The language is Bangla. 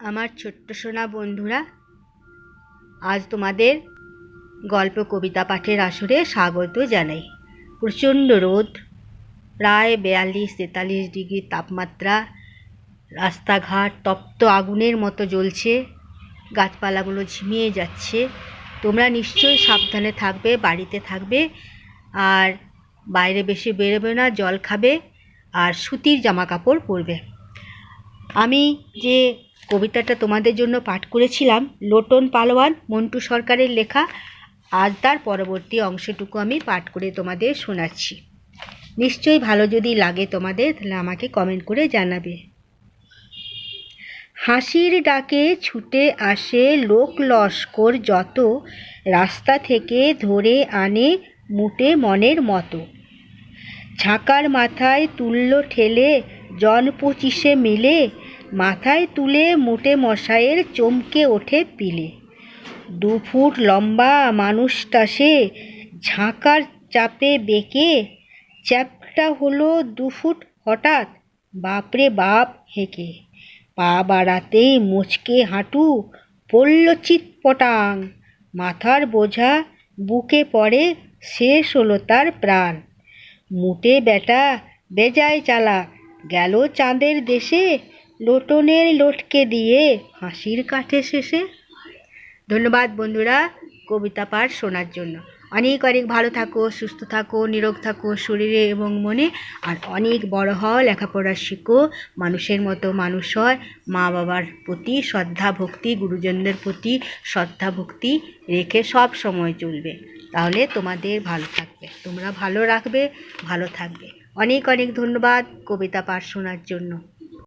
আমার ছোট্ট সোনা বন্ধুরা, আজ তোমাদের গল্প কবিতা পাঠের আসরে স্বাগত জানাই। প্রচণ্ড রোদ, প্রায় বিয়াল্লিশ তেতাল্লিশ ডিগ্রি তাপমাত্রা, রাস্তাঘাট তপ্ত আগুনের মতো জ্বলছে, গাছপালাগুলো ঝিমিয়ে যাচ্ছে। তোমরা নিশ্চয়ই সাবধানে থাকবে, বাড়িতে থাকবে, আর বাইরে বেশি বেরোবে না, জল খাবে, আর সুতির জামা কাপড় পরবে। আমি যে কবিতাটা তোমাদের জন্য পাঠ করেছিলাম। লোটন পালোয়ান, মন্টু সরকারের লেখা। আজ তার পরবর্তী অংশটুকু আমি পাঠ করে তোমাদের শোনাচ্ছি। নিশ্চয়ই ভালো যদি লাগে তোমাদের, তাহলে আমাকে কমেন্ট করে জানাবে। হাসির ডাকে ছুটে আসে লোক লস্কর যত, রাস্তা থেকে ধরে আনে মুটে মনের মতো। ঝাঁকার মাথায় তুল্য ঠেলে, জন পঁচিশে মিলে মাথায় তুলে মোটে মশায়ের চমকে ওঠে পিলে। দু ফুট লম্বা মানুষটা সে ঝাঁকার চাপে বেঁকে, চ্যাপটা হলো দু ফুট হঠাৎ, বাপরে বাপ হেঁকে। পা বাড়াতেই মুচকে হাঁটু, পড়ল চিৎপটাং। মাথার বোঝা বুকে পড়ে, শেষ হলো তার প্রাণ। মুটে বেটা বেজায় চালা, গেল চাঁদের দেশে লোটনের লোটকে দিয়ে হাসির কাঠে শেষে। ধন্যবাদ বন্ধুরা কবিতা পাঠ শোনার জন্য। অনেক অনেক ভালো থাকো, সুস্থ থাকো, নিরোগ থাকো শরীরে এবং মনে। আর অনেক বড় হও, লেখাপড়া শিখো, মানুষের মতো মানুষ হয়। মা বাবার প্রতি শ্রদ্ধা, ভক্তি, গুরুজনদের প্রতি শ্রদ্ধা, ভক্তি রেখে সব সময় চলবে। তাহলে তোমাদের ভালো থাকবে, তোমরা ভালো রাখবে, ভালো থাকবে। অনেক অনেক ধন্যবাদ কবিতা পাঠ শোনার জন্য।